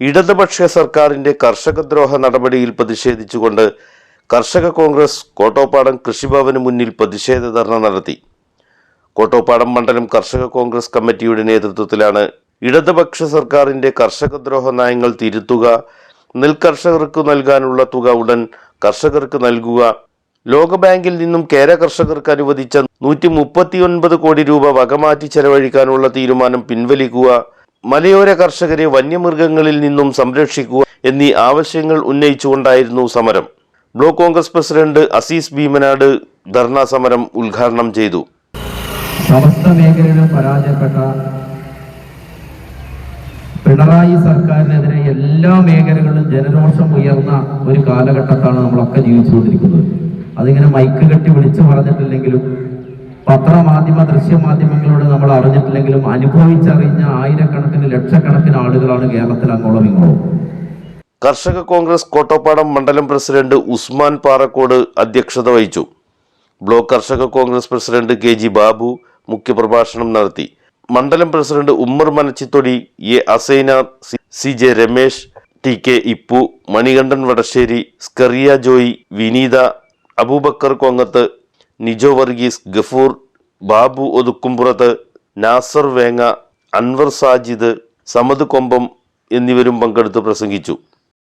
ഇടതുപക്ഷ സർക്കാരിന്റെ കർഷകദ്രോഹ നടപടിയിൽ പ്രതിഷേധിച്ചുകൊണ്ട് കർഷക കോൺഗ്രസ് കോട്ടോപ്പാടം കൃഷിഭവന് മുന്നിൽ പ്രതിഷേധ ധർണ നടത്തി. കോട്ടോപ്പാടം മണ്ഡലം കർഷക കോൺഗ്രസ് കമ്മിറ്റിയുടെ നേതൃത്വത്തിലാണ് ഇടതുപക്ഷ സർക്കാരിന്റെ കർഷകദ്രോഹ നയങ്ങൾ തിരുത്തുക നെൽകർഷകർക്ക് നൽകാനുള്ള തുക ഉടൻ കർഷകർക്ക് നൽകുക ലോകബാങ്കിൽ നിന്നും കേര കർഷകർക്ക് അനുവദിച്ച നൂറ്റി കോടി രൂപ വകമാറ്റി ചെലവഴിക്കാനുള്ള തീരുമാനം പിൻവലിക്കുക മലയോര കർഷകരെ വന്യമൃഗങ്ങളിൽ നിന്നും സംരക്ഷിക്കുക എന്നീ ആവശ്യങ്ങൾ ഉന്നയിച്ചുകൊണ്ടായിരുന്നു സമരം. ബ്ലോക്ക് കോൺഗ്രസ് പ്രസിഡന്റ് അസീസ് ഭീമനാട് ധർണാ സമരം ഉദ്ഘാടനം ചെയ്തു. സമസ്ത പരാജയപ്പെട്ട പിണറായി സർക്കാരിനെതിരെ എല്ലാ മേഖലകളിലും ജനരോഷം ഉയർന്ന ഒരു കാലഘട്ടത്താണ് നമ്മളൊക്കെ ജീവിച്ചുകൊണ്ടിരിക്കുന്നത്. അതിങ്ങനെ മൈക്ക് കെട്ടി വിളിച്ചു പറഞ്ഞിട്ടില്ലെങ്കിലും പത്രമാധ്യമ ദൃശ്യമാധ്യമങ്ങളിലൂടെ നമ്മൾ അറിഞ്ഞിട്ടില്ലെങ്കിലും അനുഭവിച്ചറിഞ്ഞ ആയിരക്കണക്കിന് ലക്ഷക്കണക്കിന് ആളുകളാണ് കേരളത്തിൽ അങ്ങോളം ഇങ്ങോളം. കർഷക കോൺഗ്രസ് കോട്ടപ്പാടം മണ്ഡലം പ്രസിഡന്റ് ഉസ്മാൻ പാറക്കോട് അധ്യക്ഷത വഹിച്ചു. ബ്ലോക്ക് കർഷക Congress president K G Babu മുഖ്യപ്രഭാഷണം നടത്തി. മണ്ഡലം president Ummer Manachithodi A Asaina C- C J Ramesh T K Ippu Manikandan Vadassery Skaria Joy Vineetha Aboobacker Kongath Nijo Varghese Gafoor Babu Othukkumpuram Nasar Venga Anwar Sajid Samad Kombam എന്നിവരും പങ്കെടുത്ത് പ്രസംഗിച്ചു.